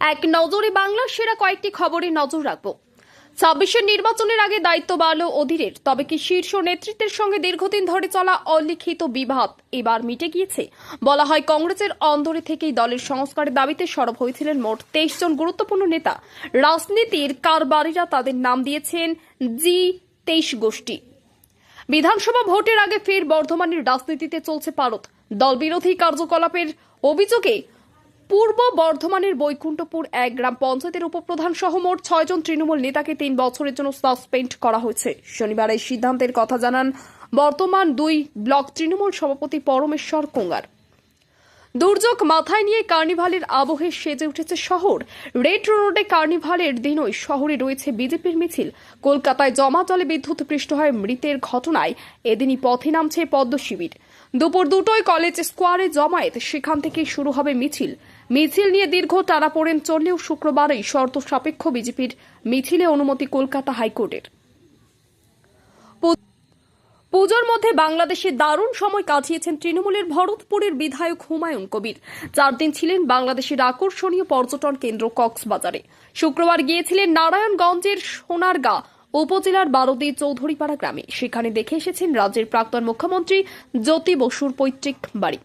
এক নজরে বাংলার সেরা কয়েকটি খবরে নজর রাখব। ছাব্বিশের নির্বাচনের আগে দায়িত্ব বাড়ল অধীরের, তবে কি শীর্ষ নেতৃত্বের সঙ্গে দীর্ঘদিন ধরে চলা অলিখিত বিবাদ এবার মিটে গিয়েছে। বলা হয়, কংগ্রেসের অন্দরে থেকেই দলের সংস্কারের দাবিতে সরব হয়েছিলেন মোট তেইশ জন গুরুত্বপূর্ণ নেতা। রাজনীতির কারবারিরা তাদের নাম দিয়েছেন জি তেইশ গোষ্ঠী। বিধানসভা ভোটের আগে ফের বর্ধমানের রাজনীতিতে চলছে পারদ। দল বিরোধী কার্যকলাপের অভিযোগে পূর্ব বর্ধমানের বৈকুণ্ঠপুর এক গ্রাম পঞ্চায়েতের উপপ্রধান সহ মোট ছয়জন তৃণমূল নেতাকে তিন বছরের জন্য সাসপেন্ড করা হয়েছে। শনিবার এই সিদ্ধান্তের কথা জানান বর্তমান দুই ব্লক তৃণমূল সভাপতি পরমেশ্বর কোঙ্গার। দুর্যোগ মাথায় নিয়ে কার্নিভালের আবহে সেজে উঠেছে শহর। রেড রোডে কার্নিভালের দিনই শহরে রয়েছে বিজেপির মিছিল। কলকাতায় জমা জলে বিদ্যুৎ পৃষ্ঠ হয় মৃতের ঘটনায়। এদিনই পথে নামছে পদ্ম শিবির দুপুর দুটোয় কলেজ স্কোয়ারে জমায়েত। সেখান থেকেই শুরু হবে মিছিল। মিছিল নিয়ে দীর্ঘ টানাপোড়েন চললেও শুক্রবারই শর্ত সাপেক্ষ বিজেপির মিছিলে অনুমতি কলকাতা হাইকোর্টের। পুজোর মধ্যে বাংলাদেশে দারুণ সময় কাটিয়েছেন তৃণমূলের ভরতপুরের বিধায়ক হুমায়ুন কবির। চার দিন ছিলেন বাংলাদেশের আকর্ষণীয় পর্যটন কেন্দ্র কক্সবাজারে। শুক্রবার গিয়েছিলেন নারায়ণগঞ্জের সোনারগাঁ উপজেলার বারোদি চৌধুরীপাড়া গ্রামে। সেখানে দেখে এসেছেন রাজ্যের প্রাক্তন মুখ্যমন্ত্রী জ্যোতি বসুর পৈতৃক বাড়ি।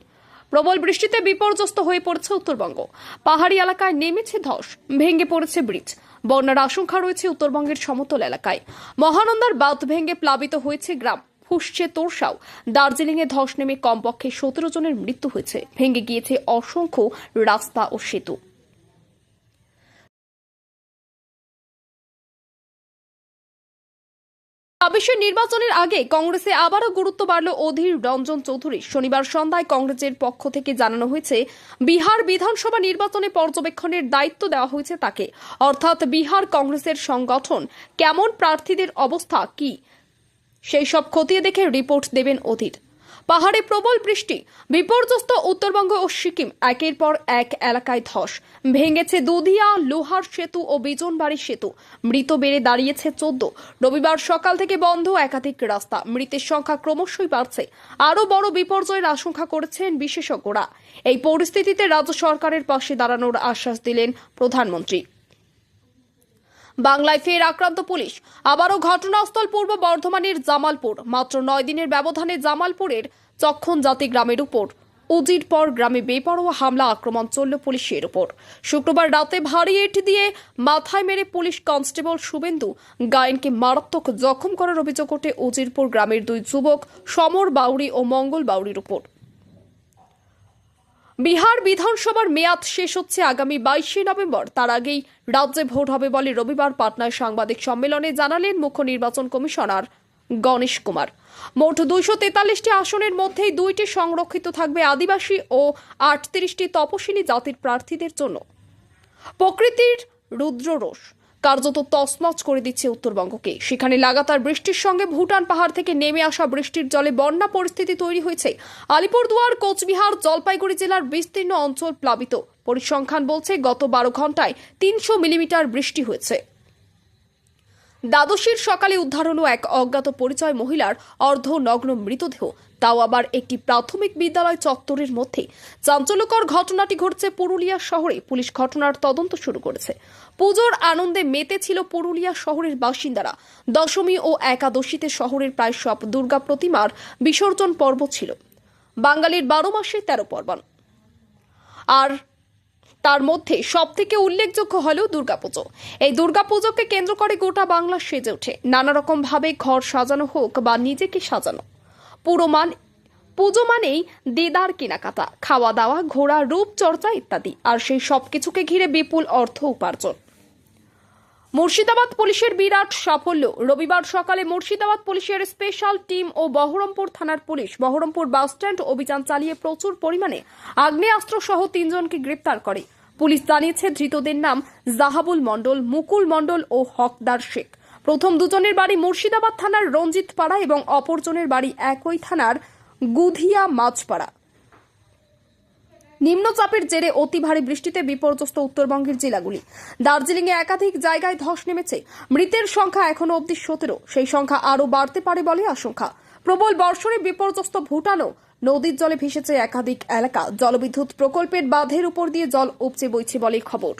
প্রবল বৃষ্টিতে বিপর্যস্ত হয়ে পড়েছে উত্তরবঙ্গ। পাহাড়ি এলাকায় নেমেছে ধস, ভেঙে পড়েছে ব্রিজ। বন্যার আশঙ্কা রয়েছে উত্তরবঙ্গের সমতল এলাকায়। মহানন্দার বাঁধ ভেঙে প্লাবিত হয়েছে গ্রাম। ফুসছে তোরসাও। দার্জিলিং এ ধস নেমে কমপক্ষে সতেরো জনের মৃত্যু হয়েছে। ভেঙে গিয়েছে অসংখ্য রাস্তা ও সেতু। ছাব্বিশের নির্বাচনের আগে কংগ্রেসে আবারও গুরুত্ব বাড়ল অধীর রঞ্জন চৌধুরী। শনিবার সন্ধ্যায় কংগ্রেসের পক্ষ থেকে জানানো হয়েছে, বিহার বিধানসভা নির্বাচনে পর্যবেক্ষণের দায়িত্ব দেওয়া হয়েছে তাকে। অর্থাৎ বিহার কংগ্রেসের সংগঠন কেমন প্রার্থীদের অবস্থা কি? সেই সব খতিয়ে দেখে রিপোর্ট দেবেন অধীর। পাহাড়ে প্রবল বৃষ্টি, বিপর্যস্ত উত্তরবঙ্গ ও সিকিম একের পর এক এলাকায় ধস। ভেঙেছে দুধিয়া, লোহার সেতু ও বিজনবাড়ি সেতু। মৃত বেড়ে দাঁড়িয়েছে চোদ্দ। রবিবার সকাল থেকে বন্ধ একাধিক রাস্তা। মৃতের সংখ্যা ক্রমশই বাড়ছে। আরও বড় বিপর্যয়ের আশঙ্কা করেছেন বিশেষজ্ঞরা। এই পরিস্থিতিতে রাজ্য সরকারের পাশে দাঁড়ানোর আশ্বাস দিলেন প্রধানমন্ত্রী। বাংলায় ফের আক্রান্ত পুলিশ। আবারও ঘটনাস্থল পূর্ব বর্ধমানের জামালপুর। মাত্র নয় দিনের ব্যবধানে জামালপুরের চক্ষণ জাতি গ্রামের উপর উজির পর গ্রামে বেপরোয়া হামলা, আক্রমণ চলল পুলিশের উপর। শুক্রবার রাতে ভারী ইট দিয়ে মাথায় মেরে পুলিশ কনস্টেবল শুভেন্দু গায়েনকে মারাত্মক জখম করার অভিযোগ ওঠে উজিরপুর গ্রামের দুই যুবক সমর বাউরি ও মঙ্গল বাউরির উপর। বিহার বিধানসভার মেয়াদ শেষ হচ্ছে আগামী বাইশে নভেম্বর। তার আগেই রাজ্যে ভোট হবে বলে রবিবার পাটনায় সাংবাদিক সম্মেলনে জানালেন মুখ্য নির্বাচন কমিশনার গণেশ কুমার। মোট দুইশো তেতাল্লিশটি আসনের মধ্যেই দুইটি সংরক্ষিত থাকবে আদিবাসী ও আটত্রিশটি তপশিলি জাতির প্রার্থীদের জন্য। প্রকৃতির রুদ্ররোষ। কার্যত তছনছ করে দিচ্ছে উত্তরবঙ্গকে। সেখানে লাগাতার বৃষ্টির সঙ্গে ভুটান পাহাড় থেকে নেমে আসা বৃষ্টির জলে বন্যা পরিস্থিতি তৈরি হয়েছে। আলিপুরদুয়ার, কোচবিহার, জলপাইগুড়ি জেলার বিস্তীর্ণ অঞ্চল প্লাবিত। পরিসংখ্যান বলছে গত বারো ঘন্টায় তিনশো মিলিমিটার বৃষ্টি হয়েছে। দ্বাদশীর সকালে উদ্ধার হলো এক অজ্ঞাত পরিচয় মহিলার অর্ধনগ্ন মৃতদেহ। তাও আবার একটি প্রাথমিক বিদ্যালয় চত্বরের মধ্যে। চাঞ্চল্যকর ঘটনাটি ঘটছে পুরুলিয়া শহরে। পুলিশ ঘটনার তদন্ত শুরু করেছে। পুজোর আনন্দে মেতে ছিল পুরুলিয়া শহরের বাসিন্দারা। দশমী ও একাদশীতে শহরের প্রায় সব দুর্গা প্রতিমার বিসর্জন পর্ব ছিল। বাঙালির বারো মাসে তেরো পার্বণ আর তার মধ্যে সব থেকে উল্লেখযোগ্য হল দুর্গাপুজো। এই দুর্গাপুজোকে কেন্দ্র করে গোটা বাংলা সেজে ওঠে। নানা রকম ভাবে ঘর সাজানো হোক বা নিজেকে সাজানো। পুরো মান পুজো মানেই দেদার কেনাকাটা খাওয়া দাওয়া ঘোরা রূপচর্চা ইত্যাদি। আর সেই সব কিছুকে ঘিরে বিপুল অর্থ উপার্জন। মুর্শিদাবাদ পুলিশের বিরাট সাফল্য। রবিবার সকালে মুর্শিদাবাদ পুলিশের স্পেশাল টিম ও বহরমপুর থানার পুলিশ বহরমপুর বাসস্ট্যান্ড অভিযান চালিয়ে প্রচুর পরিমাণে আগ্নেয়াস্ত্র সহ তিনজনকে গ্রেপ্তার করে। পুলিশ জানিয়েছে, ধৃতদের নাম জাহাবুল মণ্ডল, মুকুল মণ্ডল ও হকদার শেখ। প্রথম দুজনের বাড়ি মুর্শিদাবাদ থানার রঞ্জিত পাড়া এবং অপরজনের বাড়ি একই থানার গুধিয়া মাছপাড়া। নিম্নচাপের জেরে অতি ভারী বৃষ্টিতে বিপর্যস্ত উত্তরবঙ্গের জেলাগুলি। দার্জিলিংয়ে একাধিক জায়গায় ধস নেমেছে। মৃতের সংখ্যা এখনও অবধি সতেরো। সেই সংখ্যা আরও বাড়তে পারে বলে আশঙ্কা। প্রবল বর্ষণে বিপর্যস্ত ভুটানও নদীর জলে ভেসেছে একাধিক এলাকা। জলবিদ্যুৎ প্রকল্পের বাঁধের উপর দিয়ে জল উপচে বইছে বলে খবর।